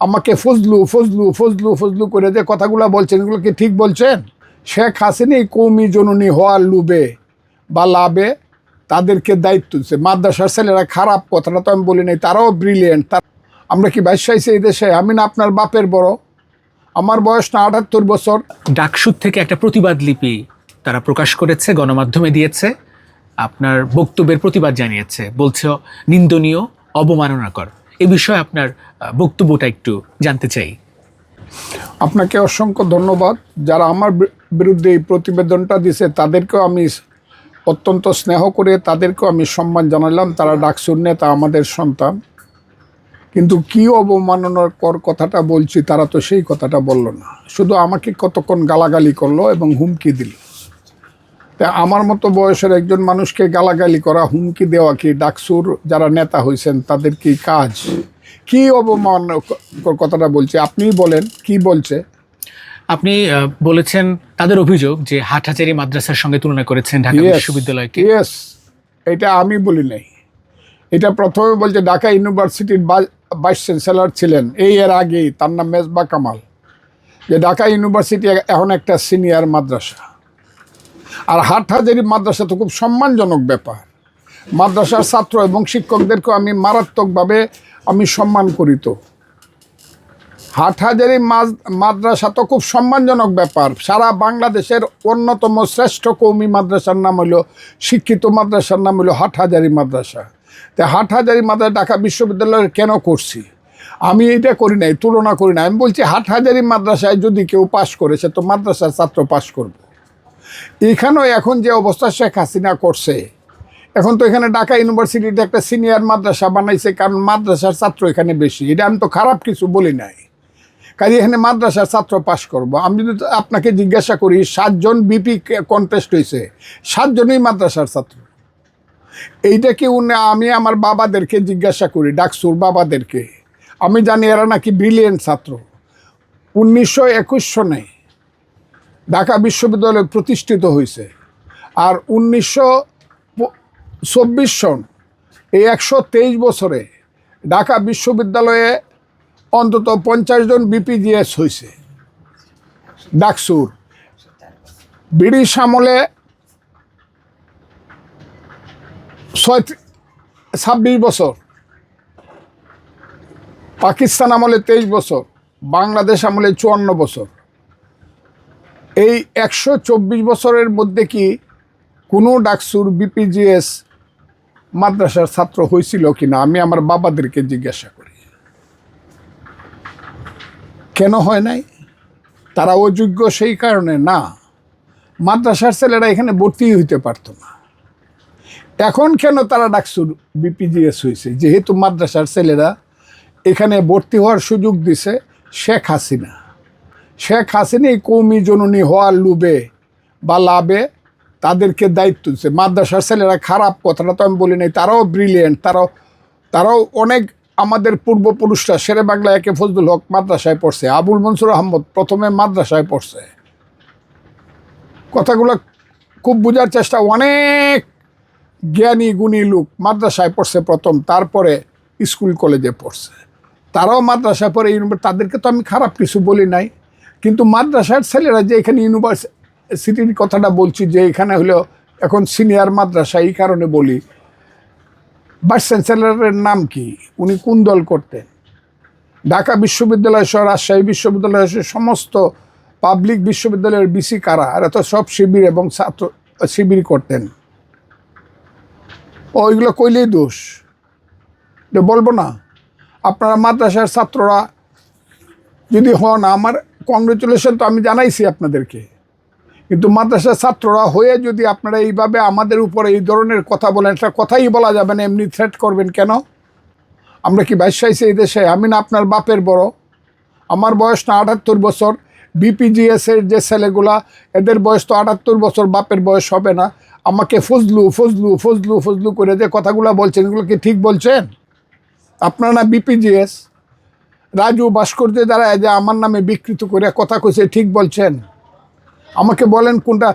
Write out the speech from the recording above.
আমাকে ফজলু ফজলু ফজলু ফজলু করে যে কথাগুলো বলছেন, এগুলো কি ঠিক বলছেন? শেখ হাসিনা কৌমি জননী হওয়ার লুবে বা লাভে তাদেরকে দায়িত্ব দিচ্ছে। মাদ্রাসার ছেলেরা খারাপ কথাটা তো আমি বলি নাই, তারাও ব্রিলিয়েন্ট তার আমরা কি বাইশাইছি এই দেশে? আমি না আপনার বাপের বড়? আমার বয়স না আটাত্তর বছর? ডাকসুর থেকে একটা প্রতিবাদ লিপি তারা প্রকাশ করেছে, গণমাধ্যমে দিয়েছে, আপনার বক্তব্যের প্রতিবাদ জানিয়েছে। বলছে, নিন্দনীয়, অবমাননাকর। এ বিষয়ে আপনার বক্তব্যটা একটু জানতে চাই। আপনাকে অসংখ্য ধন্যবাদ। যারা আমার বিরুদ্ধে এই প্রতিবেদনটা দিছে, তাদেরকেও আমি অত্যন্ত স্নেহ করে তাদেরকেও আমি সম্মান জানালাম তারা ডাকসুর নেতা আমাদের সন্তান। কিন্তু কি অবমাননার কর কথাটা বলছি, তারা তো সেই কথাটা বলল না। শুধু আমাকে কতক্ষণ গালাগালি করল এবং হুমকি দিল। তা আমার মতো বয়সের একজন মানুষকে গালাগালি করা হুমকি দেওয়া কি ডাকসুর যারা নেতা হয়েছেন তাদের কি কাজ? কি অবমান কথাটা বলছে আপনিই বলেন কি বলছে? আপনি বলেছেন তাদের অভিযোগ যে হাটহাজারি মাদ্রাসার সঙ্গে তুলনা করেছেন ঢাকা বিশ্ববিদ্যালয়কে। ইয়েস এটা আমি বলি নাই। এটা প্রথমে বলছে ঢাকা ইউনিভার্সিটির ভাইস চ্যান্সেলর ছিলেন। এই এর আগেই তার নাম মেজবা কামাল। যে ঢাকা ইউনিভার্সিটি এখন একটা সিনিয়র মাদ্রাসা। আর হাটহাজারি মাদ্রাসা তো খুব সম্মানজনক ব্যাপার। মাদ্রাসার ছাত্র এবং শিক্ষকদেরকেও আমি মারাত্মকভাবে আমি সম্মান করি তো। হাটহাজারি মাদ্রাসা তো খুব সম্মানজনক ব্যাপার। সারা বাংলাদেশের অন্যতম শ্রেষ্ঠ কৌমি মাদ্রাসার নাম হলো, শিক্ষিত মাদ্রাসার নাম হলো হাটহাজারি মাদ্রাসা। তো হাটহাজারি মাদ্রাসা ঢাকা বিশ্ববিদ্যালয়ের কেন করছি? আমি এটা করি নাই, তুলনা করি না আমি বলছি হাটহাজারি মাদ্রাসায় যদি কেউ পাশ করে, সে তো মাদ্রাসার ছাত্র পাশ করবে। এখানেও এখন যে অবস্থা শেখ হাসিনা করছে, এখন তো এখানে ঢাকা ইউনিভার্সিটিতে একটা সিনিয়র মাদ্রাসা বানাইছে, কারণ মাদ্রাসার ছাত্র এখানে বেশি। এটা আমি তো খারাপ কিছু বলি নাই। কাজে এখানে মাদ্রাসার ছাত্র পাশ করব। আমি যদি আপনাকে জিজ্ঞাসা করি, সাতজন বিপি কন্টেস্ট হয়েছে সাতজনই মাদ্রাসার ছাত্র। এইটা কি আমি আমার বাবাদেরকে জিজ্ঞাসা করি, ডাকসুর বাবাদেরকে। আমি জানি এরা নাকি ব্রিলিয়েন্ট ছাত্র। উনিশশো একুশ সনে ঢাকা বিশ্ববিদ্যালয় প্রতিষ্ঠিত হয়েছে। আর উনিশশো চব্বিশ সন এই একশো তেইশ বছরে ঢাকা বিশ্ববিদ্যালয়ে অন্তত পঞ্চাশ জন বিপিজিএস হয়েছে। ডাকসুর। ব্রিটিশ আমলে ছয় ছাব্বিশ বছর। পাকিস্তান আমলে তেইশ বছর। বাংলাদেশ আমলে চুয়ান্ন বছর। এই একশো চব্বিশ বছরের মধ্যে কি কোনো ডাকসুর বিপিজিএস মাদ্রাসার ছাত্র হয়েছিল কিনা? আমি আমার বাবাদেরকে জিজ্ঞাসা করি। কেন হয় নাই? তারা অযোগ্য সেই কারণে? না। মাদ্রাসার ছেলেরা এখানে ভর্তি হইতে পারতো না। এখন কেন তারা ডাকসুর বিপিজিএস হয়েছে যেহেতু মাদ্রাসার ছেলেরা এখানে ভর্তি হওয়ার সুযোগ দিছে শেখ হাসিনা। শেখ হাসিনা এই কৌমি জননী হওয়ার লুবে বা লাভে তাদেরকে দায়িত্ব দিচ্ছে মাদ্রাসার ছেলেরা খারাপ কথাটা তো আমি বলি নাই, তারাও ব্রিলিয়েন্ট তারাও তারাও অনেক আমাদের পূর্বপুরুষরা শেরে বাংলা একে ফজলুল হক মাদ্রাসায় পড়ছে, আবুল মনসুর আহমদ প্রথমে মাদ্রাসায় পড়ছে। কথাগুলো খুব বোঝার চেষ্টা, অনেক জ্ঞানী, গুণী লোক মাদ্রাসায় পড়ছে প্রথম, তারপরে স্কুল কলেজে পড়ছে। তারাও মাদ্রাসায় পড়ে, তাদেরকে তো আমি খারাপ কিছু বলি নাই। কিন্তু মাদ্রাসার ছেলেরা যে এখানে ইউনিভার্সিটির কথাটা বলছি, যে এখানে হলো এখন সিনিয়র মাদ্রাসা, এই কারণে বলি। ভাইস চ্যান্সেলরের নাম কি? উনি কোন দল করতেন? ঢাকা বিশ্ববিদ্যালয় সহ রাজশাহী বিশ্ববিদ্যালয় সহ সমস্ত পাবলিক বিশ্ববিদ্যালয়ের বিসি কারা? এরা তো সব শিবির এবং ছাত্র শিবির করতেন। ওইগুলো কইলেই দোষ। বলব না। আপনারা মাদ্রাসার ছাত্ররা যদি হন, আমার কংগ্রেচুলেশন তো আমি জানাইছি আপনাদেরকে। কিন্তু মাদ্রাসার ছাত্ররা হয়ে যদি আপনারা এইভাবে আমাদের উপরে এই ধরনের কথা বলেন, একটা কথাই বলা যাবে না, এমনি থ্রেট করবেন কেন? আমরা কি বাইশাইছি এই দেশে? আমি না আপনার বাপের বড়। আমার বয়স না আটাত্তর বছর। বিপিজিএসের যে ছেলেগুলা, এদের বয়স তো আটাত্তর বছর, বাপের বয়স হবে না। আমাকে ফজলু ফজলু ফজলু ফজলু করে যে কথাগুলো বলছেন, এগুলো কি ঠিক বলছেন? আপনারা না বিপিজিএস রাজু ভাস্কর্য দ্বারা যে আমার নামে বিকৃত করে কথা কইছে, ঠিক বলছেন। আমাকে বলেন কোনটা